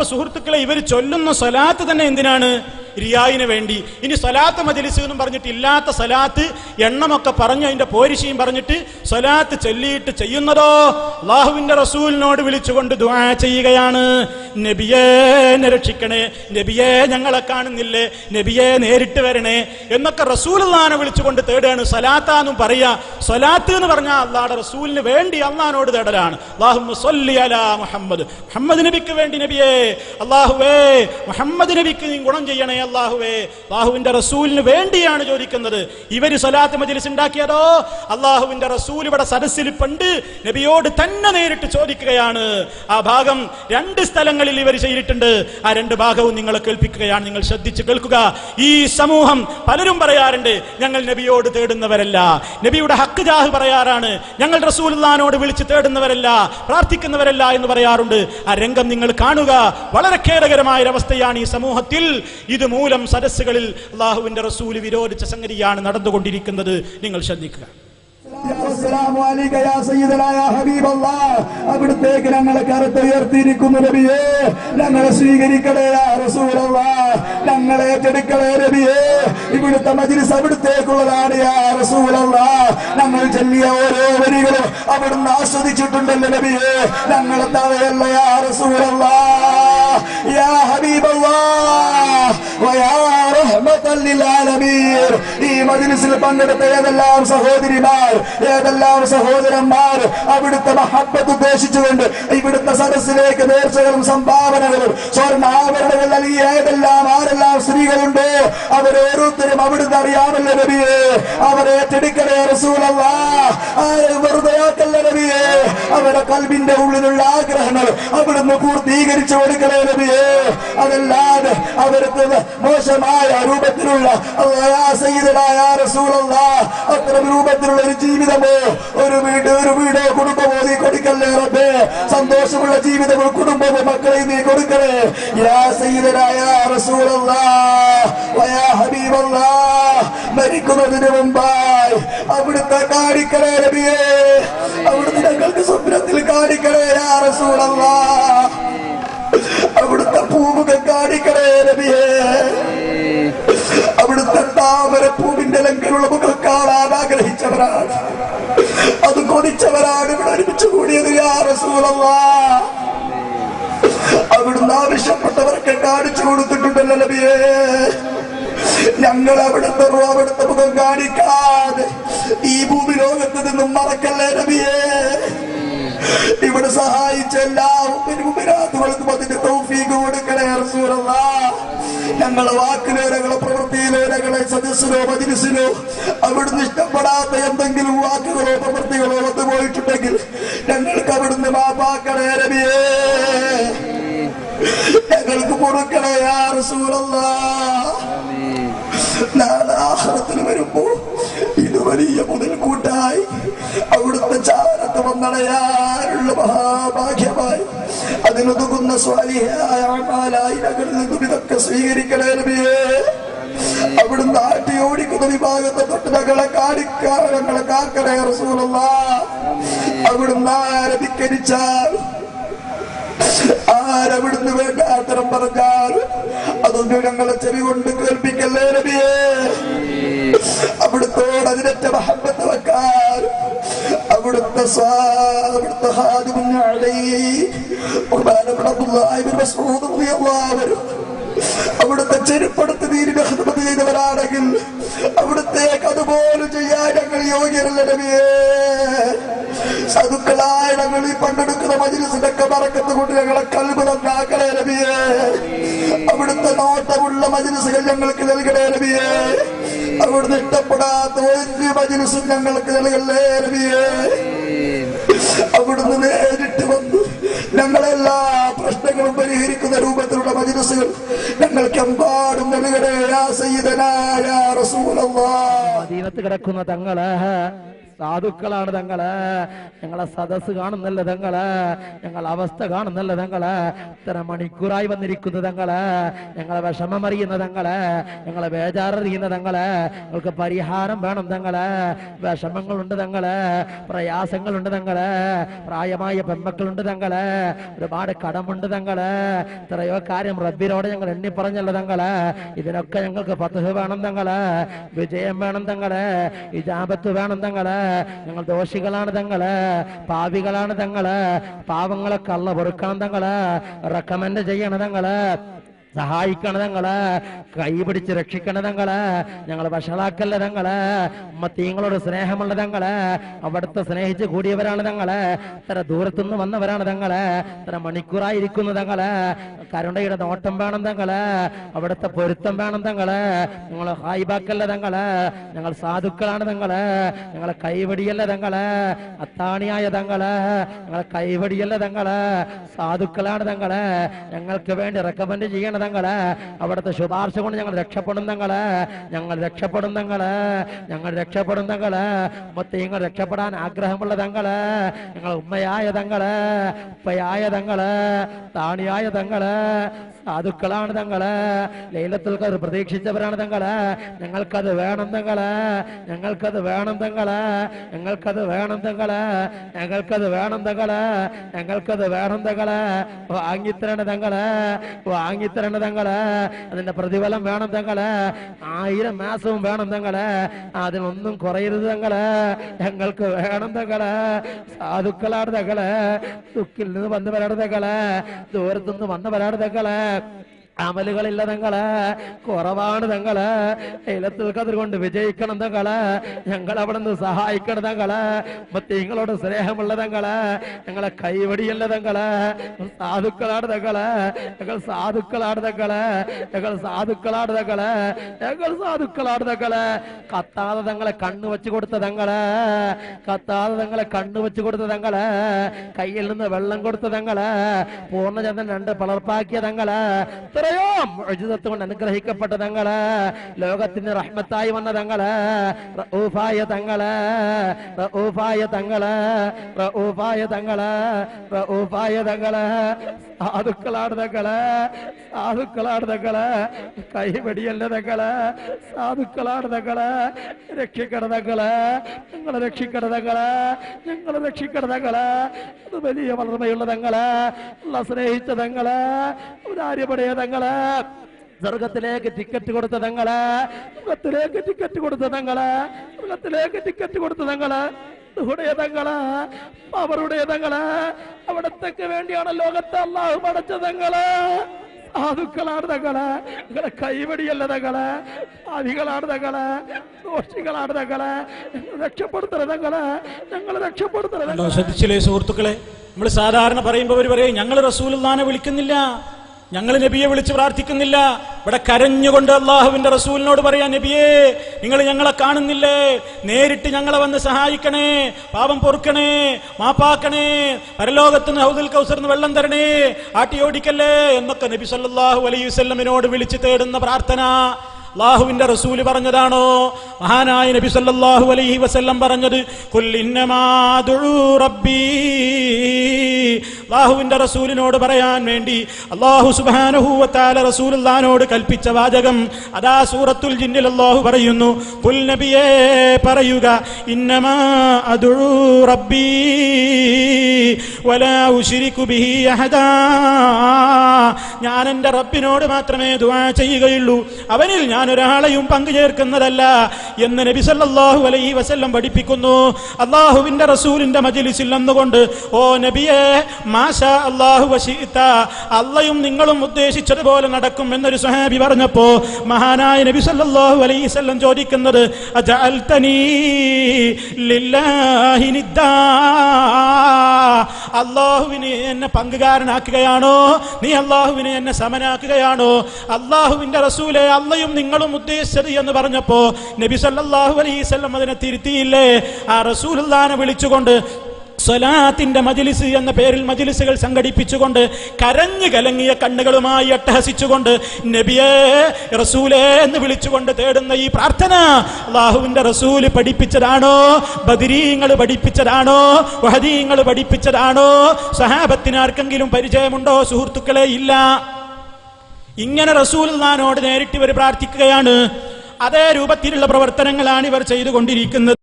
അപ്പൊ സുഹൃത്തുക്കളെ ഇവർ ചൊല്ലുന്ന സ്വലാത്ത് തന്നെ എന്തിനാണ്? റിയായിന് വേണ്ടി. ഇനി സ്വലാത്ത് മജിലിസ് എന്നും പറഞ്ഞിട്ട് ഇല്ലാത്ത സ്വലാത്ത് എണ്ണമൊക്കെ പറഞ്ഞു അതിന്റെ പോരിശയും പറഞ്ഞിട്ട് സ്വലാത്ത് ചൊല്ലിയിട്ട് ചെയ്യുന്നതോ? അള്ളാഹുവിന്റെ റസൂലിനോട് വിളിച്ചുകൊണ്ട് ദുആ ചെയ്യുകയാണ്. നബിയെ എന്നെ രക്ഷിക്കണേ. നബിയെ ഞങ്ങളെ കാണുന്നില്ലേ? നബിയെ നേരിട്ട് വരണേ. എന്നൊക്കെ റസൂലുള്ളാനെ വിളിച്ചുകൊണ്ട് തേടുകയാണ്. സ്വലാത്താന്നും പറയാ സ്വലാത്ത് എന്ന് പറഞ്ഞാൽ അള്ളാഹുടെ റസൂലിന് വേണ്ടി അള്ളഹാനോട് തേടലാണ്. മുഹമ്മദ്. മുഹമ്മദ് നബിക്ക് വേണ്ടി നബിയേ. അള്ളാഹുവേ മുഹമ്മദ് നബിക്ക് നീ ഗുണം ചെയ്യണേ. അള്ളാഹുവേ അള്ളാഹുവിന്റെ റസൂലിന് വേണ്ടിയാണ് ചോദിക്കുന്നത്. ഇവർ സ്വലാത്ത് മജിലിസ് ഉണ്ടാക്കിയതോ? അള്ളാഹുവിന്റെ റസൂൽ ഇവിടെ സദസ്സിൽ പണ്ട് നബിയോട് തന്നെ നേരിട്ട് ചോദിക്കുകയാണ്. ആ ഭാഗം രണ്ട് സ്ഥലങ്ങളിൽ ഇവർ ചെയ്തിട്ടുണ്ട്. ആ രണ്ട് ഭാഗവും നിങ്ങൾ കേൾപ്പിക്കുകയാണ്. നിങ്ങൾ ശ്രദ്ധിച്ച് കേൾക്കുക. ഈ സമൂഹം പലരും പറയാറുണ്ട് ഞങ്ങൾ നബിയോട് തേടുന്നവരല്ല. നബിയുടെ ഹക്ക് ജാഹ് പറയാറാണ്. ഞങ്ങൾ റസൂൽദാനോട് വിളിച്ച് തേടുന്നവരല്ല പ്രാർത്ഥിക്കുന്നവരല്ല എന്ന് പറയാറുണ്ട്. ആ രംഗം നിങ്ങൾ കാണുക. വളരെ ഖേദകരമായ ഒരവസ്ഥയാണ് ഈ സമൂഹത്തിൽ. ഇത് മൂലം സദസ്സുകളിൽ അള്ളാഹുവിന്റെ റസൂൽ വിരോധിച്ച സംഗതിയാണ് നടന്നുകൊണ്ടിരിക്കുന്നത്. നിങ്ങൾ ശ്രദ്ധിക്കുക. അവിടുത്തേക്ക് ഞങ്ങളെ കരുത്ത് ഉയർത്തിയിരിക്കുന്നു നബിയേ. ഞങ്ങളെ സ്വീകരിക്കണേ ഞങ്ങളെ ഏറ്റെടുക്കണേ നബിയേ. ഇവിടുത്തെ മജിലിസ് അവിടുത്തേക്കുള്ളതാണ് ഞങ്ങൾ ചൊല്ലിയ ഓരോ വരികളും അവിടുന്ന് ആസ്വദിച്ചിട്ടുണ്ടല്ലോ നബിയേ. ഞങ്ങളെ തവയല്ല യാ റസൂലല്ലാ. യാ ഹബീബല്ലാഹ് way out. ഈ മജിലിസിൽ പങ്കെടുത്ത ഏതെല്ലാം സഹോദരിമാർ ഏതെല്ലാം സഹോദരന്മാർ അവിടുത്തെ മഹബത്ത് ഉദ്ദേശിച്ചുകൊണ്ട് ഇവിടുത്തെ സദസ്സിലേക്ക് നേർച്ചകളും സംഭാവനകളും സ്വർണാഭരണങ്ങൾ നൽകിയ ഏതെല്ലാം ആരെല്ലാം സ്ത്രീകളുണ്ടോ അവരോരോരുത്തരും അവിടുന്ന് അറിയാമല്ലോ നബിയെ. അവരെ ഏറ്റെടുക്കണേ റസൂലല്ല. വെറുതെ ആക്കല്ല നബിയെ. അവരുടെ കൽബിന്റെ ഉള്ളിലുള്ള ആഗ്രഹങ്ങൾ അവിടുന്ന് പൂർത്തീകരിച്ചു കൊടുക്കണേ നബിയെ. അതല്ലാതെ അവർക്ക് മോശമായ രൂപത്തിലുള്ള അത്തരം രൂപത്തിലുള്ള ഒരു ജീവിതമോ ഒരു വീട് ഒരു വീടോ കുടുംബമോ നീ കൊടുക്കല്ലേ റബ്ബേ? സന്തോഷമുള്ള ജീവിതമോ കുടുംബമോ മക്കളെ നീ കൊടുക്കണേ. യാ സയ്യിദനായ റസൂലല്ലാ ഹബീബല്ലാ മരിക്കുന്നതിന് മുമ്പായി അവിടുത്തെ കാണിക്കണേ നബിയേ. അവിടുത്തെ ഞങ്ങൾക്ക് സ്വപ്നത്തിൽ കാണിക്കണേ യാ റസൂലല്ലാ അവിടുത്തെ പൂമുഖം കാണിക്കണേ ലങ്കലുള്ള മുഖം കാണാൻ ആഗ്രഹിച്ചവരാണ് അത് കൊതിച്ചവരാണ് ഇവിടെ ഒരുമിച്ച് കൂടിയത് അവിടുന്ന് ആവശ്യപ്പെട്ടവർക്ക് കാണിച്ചു കൊടുത്തിട്ടുണ്ടല്ലോ നബിയേ. ഞങ്ങൾ അവിടുത്തെ അവിടുത്തെ മുഖം കാണിക്കാതെ ഈ ഭൂമി ലോകത്ത് നിന്നും മറക്കല്ലേ നബിയേ? ഇവിടെ സഹായിച്ച എല്ലാവരും ഉപരാധുകൾക്കും അതിന്റെ തൗഫീഖ് കൊടുക്കണേ റസൂലല്ലാ. ഞങ്ങളെ വാക്കിലേരകളെ പ്രവൃത്തിയിലേരകളെ സദസ്സിലോ മജിലിസിലോ അവിടുന്ന് ഇഷ്ടപ്പെടാത്ത എന്തെങ്കിലും വാക്കുകളോ പ്രവൃത്തികളോ വന്നു പോയിട്ടുണ്ടെങ്കിൽ ഞങ്ങൾക്ക് അവിടുന്ന് മാപ്പാക്കണേ രവിയേ ഞങ്ങൾക്ക് കൊടുക്കണേ യാ റസൂലല്ലാ. നാളെ ആഹ്റത്തിൽ വരുമ്പോ ഇത് വലിയ മുതൽക്കൂട്ടായി അവിടുത്തെ ചാരത്ത് വന്നടയാനുള്ള മഹാഭാഗ്യമായി അതിനൊതുങ്ങുന്ന സ്വാലിഹായ അമാലായി നിന്നും ഇതൊക്കെ സ്വീകരിക്കണേ നബിയേ. അവിടുന്ന് ആട്ടി ഓടിക്കുന്ന വിഭാഗത്തെ തൊട്ട് ഞങ്ങളെ കാണിക്കാൻ ഞങ്ങളെ കാക്കണേ റസൂലല്ല അവിടുന്ന് ആരധിക്കരിച്ചാൽ ആരവിടുന്ന് വേണ്ട ആത്തരം പറഞ്ഞാൽ അതൊന്നും ഞങ്ങളെ ചെവി കൊണ്ട് കേൾപ്പിക്കല്ലേ നബിയേ. അൻഹു അവിടുത്തെ ചെരുപ്പെടുത്ത് നീരിന്റെ ഹിദ്മത്ത് ചെയ്തവരാണെങ്കിൽ അവിടുത്തേക്ക് അതുപോലെ ചെയ്യാൻ ഞങ്ങൾ യോഗ്യരല്ലേ സതുക്കളായ ഞങ്ങൾ ഈ പങ്കെടുക്കുന്ന മജിലിസിന്റെ ഒക്കെ മറക്കത്ത് കൊണ്ട് ഞങ്ങളെ കൽബ് നന്നാക്കണേ നബിയേ. അവിടുത്തെ നോട്ടമുള്ള മജിലിസുകൾ ഞങ്ങൾക്ക് നൽകണേ നബിയേ. അവിടുന്ന് ഇഷ്ടപ്പെടാത്ത ഒരു മജിലിസും ഞങ്ങൾക്ക് നൽകല്ലേ നബിയേ. അവിടുന്ന് നേരിട്ട് വന്നു. ഞങ്ങളെല്ലാ പ്രശ്നങ്ങളും പരിഹരിക്കുന്ന രൂപത്തിലുള്ള മജിലിസുകൾ ഞങ്ങൾക്ക് എമ്പാടും നൽകണേ. മദീനത്ത് കിടക്കുന്ന തങ്ങൾ സാധുക്കളാണ് തങ്ങൾ. ഞങ്ങളെ സദസ് കാണുന്നല്ല തങ്ങൾ. ഞങ്ങൾ അവസ്ഥ കാണുന്നല്ല തങ്ങൾ. ഇത്ര മണിക്കൂറായി വന്നിരിക്കുന്ന തങ്ങൾ. ഞങ്ങളെ വിഷമം അറിയുന്ന തങ്ങൾ. ഞങ്ങളെ ബേജാററിയുന്ന തങ്ങൾ. ഞങ്ങൾക്ക് പരിഹാരം വേണം തങ്ങൾ. വിഷമങ്ങളുണ്ട് തങ്ങൾ. പ്രയാസങ്ങളുണ്ട് തങ്ങൾ. പ്രായമായ പെമ്മക്കളുണ്ട് തങ്ങൾ. ഒരുപാട് കടമുണ്ട് തങ്ങൾ. എത്രയോ കാര്യം റബ്ബിനോട് ഞങ്ങൾ എണ്ണി പറഞ്ഞല്ലോ തങ്ങളെ. ഇതിനൊക്കെ ഞങ്ങൾക്ക് പത്ത് വേണം തങ്ങളെ. വിജയം വേണം തങ്ങൾ. ഇജാപത്ത് വേണം തങ്ങളെ. ഞങ്ങൾ ദോഷികളാണ് തങ്ങൾ. പാവികളാണ് തങ്ങൾ. പാവങ്ങളെ കള്ള പൊറുക്കണം തങ്ങൾ. റെക്കമെൻഡ് ചെയ്യണം തങ്ങൾ. സഹായിക്കണ തങ്ങൾ കൈ പിടിച്ച് രക്ഷിക്കണ തങ്ങൾ ഞങ്ങൾ വഷളാക്കല്ല തങ്ങൾ ഉമ്മത്തീങ്ങളോട് സ്നേഹമുള്ള തങ്ങൾ അവിടുത്തെ സ്നേഹിച്ച് കൂടിയവരാണ് തങ്ങൾ ഇത്ര ദൂരത്തുനിന്ന് വന്നവരാണ് തങ്ങൾ ഇത്ര മണിക്കൂറായിരിക്കുന്നു തങ്ങൾ കരുണയുടെ നോട്ടം വേണം തങ്ങൾ അവിടുത്തെ പൊരുത്തം വേണം തങ്ങൾ ഞങ്ങൾ ഹായിബാക്കല്ല തങ്ങൾ ഞങ്ങൾ സാധുക്കളാണ് തങ്ങൾ ഞങ്ങളെ കൈവടിയല്ല തങ്ങൾ അത്താണിയായ തങ്ങൾ ഞങ്ങളെ കൈവടിയല്ല തങ്ങൾ സാധുക്കളാണ് തങ്ങൾ ഞങ്ങൾക്ക് വേണ്ടി റെക്കമെൻഡ് ചെയ്യണ തങ്ങൾ അവിടുത്തെ ശുപാർശ കൊണ്ട് ഞങ്ങൾ രക്ഷപ്പെടും തങ്ങൾ ഞങ്ങൾ രക്ഷപ്പെടും തങ്ങൾ ഞങ്ങൾ രക്ഷപ്പെടും തങ്ങൾ മുത്തീങ്ങൾ രക്ഷപ്പെടാൻ ആഗ്രഹമുള്ള തങ്ങൾ ഞങ്ങൾ ഉമ്മയായ തങ്ങൾ ഉപ്പയായ തങ്ങൾ താണിയായ തങ്ങൾ സാധുക്കളാണ് തങ്ങൾ ലൈലത്തുൽ ഖദർ പ്രതീക്ഷിച്ചവരാണ് തങ്ങൾ ഞങ്ങൾക്കത് വേണം തങ്ങൾ ഞങ്ങൾക്കത് വേണം തങ്ങൾ ഞങ്ങൾക്കത് വേണം തങ്ങൾ ഞങ്ങൾക്കത് വേണം തങ്ങൾ ഞങ്ങൾക്കത് വേണം തങ്ങൾ വാങ്ങിത്തരണ തങ്ങൾ വാങ്ങിത്തരണ തങ്ങൾ അതിന്റെ പ്രതിഫലം വേണം തങ്ങൾ ആയിരം മാസവും വേണം തങ്ങൾ അതിനൊന്നും കുറയരുത് തങ്ങൾ ഞങ്ങൾക്ക് വേണം തങ്ങൾ സാധുക്കളാണ് തങ്ങൾ ദുഃഖിൽ നിന്ന് വന്നവരാണ് തങ്ങൾ ദൂരത്തുനിന്ന് വന്നവരാണ് തങ്ങൾ അമലുകളില്ല തങ്ങൾ കുറവാണ് തങ്ങൾ. ഇലത്തിൽ കതിർ കൊണ്ട് വിജയിക്കണം തങ്ങൾ. ഞങ്ങൾ അവിടെ നിന്ന് സഹായിക്കണം തങ്ങൾ. മത്തീങ്ങളോട് സ്നേഹമുള്ള തങ്ങൾ. ഞങ്ങളെ കൈവടിയല്ല തങ്ങൾ. സാധുക്കളാണ് തങ്ങൾ. ഞങ്ങൾ സാധുക്കളാണ് തങ്ങൾ. ഞങ്ങൾ സാധുക്കളാണ് തങ്ങൾ. ഞങ്ങൾ സാധുക്കളാണ് തങ്ങൾ. കത്താതെ തങ്ങളെ കണ്ണു വെച്ച് കൊടുത്ത തങ്ങൾ. കത്താതെ തങ്ങളെ കണ്ണു വെച്ച് കൊടുത്ത തങ്ങൾ. കയ്യിൽ നിന്ന് വെള്ളം കൊടുത്ത തങ്ങൾ. പൂർണചന്ദ്രൻ രണ്ട് പിളർപ്പാക്കിയ തങ്ങൾ. എത്രയോ മോചിതത്വം കൊണ്ട് അനുഗ്രഹിക്കപ്പെട്ട തങ്ങൾ. ലോകത്തിന് റഹ്മത്തായി വന്ന തങ്ങൾ. റഊഫായ തങ്ങൾ. റഊഫായ തങ്ങൾ. റഊഫായ തങ്ങൾ. റഊഫായ തങ്ങൾ. സാധുക്കളാണ് തങ്ങൾ. സാധുക്കളാണ് തങ്ങൾ. കൈവടിയല്ല തങ്ങൾ. സാധുക്കളാണ് തങ്ങൾ. രക്ഷിക്കണ തങ്ങൾ. ഞങ്ങളെ രക്ഷിക്കണ തങ്ങൾ. ഞങ്ങളെ രക്ഷിക്കണ തങ്ങൾ. അത് വലിയ വളർമയുള്ള തങ്ങൾ. ഉള്ള സ്നേഹിച്ച തങ്ങൾ. ഔദാര്യപടയ തങ്ങൾ. സ്വർഗത്തിലേക്ക് ടിക്കറ്റ് കൊടുത്ത തങ്ങൾ. സ്വർഗത്തിലേക്ക് ടിക്കറ്റ് കൊടുത്ത തങ്ങൾ. സ്വർഗത്തിലേക്ക് ടിക്കറ്റ് കൊടുത്ത തങ്ങൾ. ഹുടയ അവരുടേതങ്ങൾ അവരുടെ തങ്ങൾ. അവിടത്തേക്ക് വേണ്ടിയാണ് ലോകത്തെ അള്ളാഹു പടച്ചതങ്ങൾ സാധുക്കളാണ് തങ്ങൾ. നിങ്ങളെ കൈവടിയല്ല തങ്ങൾ. അവികളാണ് തങ്ങൾ. ദോഷികളാണ് തങ്ങൾ. രക്ഷപ്പെടുത്തണ തങ്ങൾ. ഞങ്ങൾ രക്ഷപ്പെടുത്തണ കണ്ടോ ശ്രദ്ധിച്ചില്ലേ സുഹൃത്തുക്കളെ? നമ്മൾ സാധാരണ പറയുമ്പോൾ അവർ പറയും ഞങ്ങൾ റസൂലുള്ളാനെ വിളിക്കുന്നില്ല. ഞങ്ങൾ നബിയെ വിളിച്ച് പ്രാർത്ഥിക്കുന്നില്ല. ഇവിടെ കരഞ്ഞുകൊണ്ട് അള്ളാഹുവിന്റെ റസൂലിനോട് പറയാ നബിയേ നിങ്ങൾ ഞങ്ങളെ കാണുന്നില്ലേ? നേരിട്ട് ഞങ്ങളെ വന്ന് സഹായിക്കണേ പാപം പൊറുക്കണേ മാപ്പാക്കണേ പരലോകത്തുനിന്ന് ഹൗദുൽ കൗസറിന് വെള്ളം തരണേ ആട്ടി ഓടിക്കല്ലേ? എന്നൊക്കെ നബി സല്ലാഹു അലൈഹി വസല്ലമിനോട് വിളിച്ച് തേടുന്ന പ്രാർത്ഥന അള്ളാഹുവിന്റെ റസൂൽ പറഞ്ഞതാണോ? മഹാനായ നബി സല്ലല്ലാഹു അലൈഹി വസല്ലം പറഞ്ഞത് "ഖുൽ ഇന്നമാ ദുഊ റബ്ബീ. അള്ളാഹുവിന്റെ റസൂലിനോട് പറയാൻ വേണ്ടി അള്ളാഹു തആല റസൂലുള്ളാഹിനോട് കൽപ്പിച്ച വാചകം അതാ സൂറത്തുൽ ജിന്നിൽ അള്ളാഹു പറയുന്നു കുൽ നബിയേ പറയുക ഇന്നമാ റബ്ബീ. ഞാൻ എന്റെ റബ്ബിനോട് മാത്രമേ ദുവാ ചെയ്യുകയുള്ളൂ. അവനിൽ ഞാൻ ഒരാളെയും പങ്കു ചേർക്കുന്നതല്ല എന്ന് നബി സല്ലാഹു അലൈഹി വസല്ലം പഠിപ്പിക്കുന്നു. അള്ളാഹുവിന്റെ റസൂലിന്റെ മജിലിസിൽ നിന്നുകൊണ്ട് ഓ നബിയെ മാഷാ അള്ളാഹു അള്ളയും നിങ്ങളും ഉദ്ദേശിച്ചതുപോലെ നടക്കും എന്നൊരു സഹാബി പറഞ്ഞപ്പോ മഹാനായ നബി സല്ലാഹു അലൈഹി വസല്ലം ചോദിക്കുന്നത് അള്ളാഹുവിന് എന്നെ പങ്കുകാരനാക്കുകയാണോ? നീ അള്ളാഹുവിനെ എന്നെ സമനാക്കുകയാണോ? അള്ളാഹുവിന്റെ റസൂലെ അള്ളയും നിങ്ങളും ഉദ്ദേശിച്ചത് എന്ന് പറഞ്ഞപ്പോ നബി സല്ലല്ലാഹു അലൈസ് അതിനെ തിരുത്തിയില്ലേ? ആ റസൂൽ വിളിച്ചുകൊണ്ട് സ്വലാത്തിന്റെ മജിലിസ് എന്ന പേരിൽ മജിലിസുകൾ സംഘടിപ്പിച്ചുകൊണ്ട് കരഞ്ഞു കലങ്ങിയ കണ്ണുകളുമായി അട്ടഹസിച്ചുകൊണ്ട് നബിയേ റസൂലേ എന്ന് വിളിച്ചുകൊണ്ട് തേടുന്ന ഈ പ്രാർത്ഥന അള്ളാഹുവിന്റെ റസൂൽ പഠിപ്പിച്ചതാണോ? ബദിരീങ്ങൾ പഠിപ്പിച്ചതാണോ? വഹദീങ്ങൾ പഠിപ്പിച്ചതാണോ? സഹാബത്തിന് ആർക്കെങ്കിലും പരിചയമുണ്ടോ? സുഹൃത്തുക്കളെ ഇല്ല. ഇങ്ങനെ റസൂൽ നാനോട് നേരിട്ട് ഇവർ പ്രാർത്ഥിക്കുകയാണ്. അതേ രൂപത്തിലുള്ള പ്രവർത്തനങ്ങളാണ് ഇവർ ചെയ്തുകൊണ്ടിരിക്കുന്നത്.